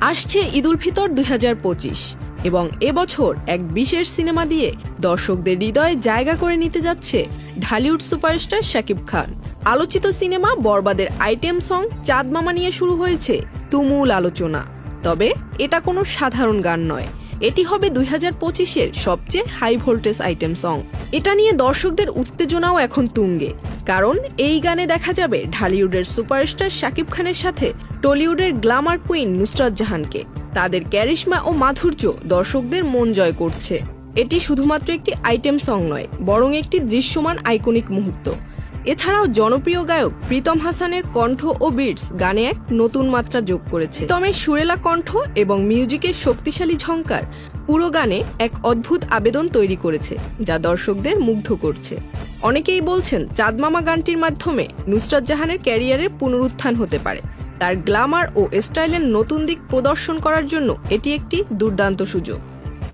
আসছে ঈদুল ফিতর দুই হাজার পঁচিশ এবং এবছর এক বিশেষ সিনেমা দিয়ে দর্শকদের হৃদয়ে জায়গা করে নিতে যাচ্ছে ঢালিউড সুপারস্টার শাকিব খান। আলোচিত সিনেমা বরবাদের আইটেম সং চাঁদ মামা নিয়ে শুরু হয়েছে তুমুল আলোচনা। তবে এটা কোনো সাধারণ গান নয়। এটি হবে দুই হাজার পঁচিশের সবচেয়ে হাই ভোল্টেজ আইটেম সং। এটা নিয়ে দর্শকদের উত্তেজনাও এখন তুঙ্গে। কারণ এই গানে দেখা যাবে ঢালিউডের সুপারস্টার শাকিব খানের সাথে টলিউডের গ্ল্যামার কুইন নুসরাত জাহানকে। তাদের ক্যারিশমা ও মাধুর্য দর্শকদের মন জয় করছে। এটি শুধুমাত্র একটি আইটেম সং নয়, বরং একটি দৃশ্যমান আইকনিক মুহূর্ত। এছাড়াও জনপ্রিয় গায়ক প্রীতম হাসানের কণ্ঠ ও বিটস গানে এক নতুন মাত্রা যোগ করেছে। তবে সুরেলা কণ্ঠ এবং মিউজিকের শক্তিশালী ঝংকার পুরো গানে এক অদ্ভুত আবেদন তৈরি করেছে, যা দর্শকদের মুগ্ধ করছে। অনেকেই বলছেন চাঁদমামা গানটির মাধ্যমে নুসরাত জাহানের ক্যারিয়ারের পুনরুত্থান হতে পারে। তার গ্ল্যামার ও স্টাইলের নতুন দিক প্রদর্শন করার জন্য এটি একটি দুর্দান্ত সুযোগ।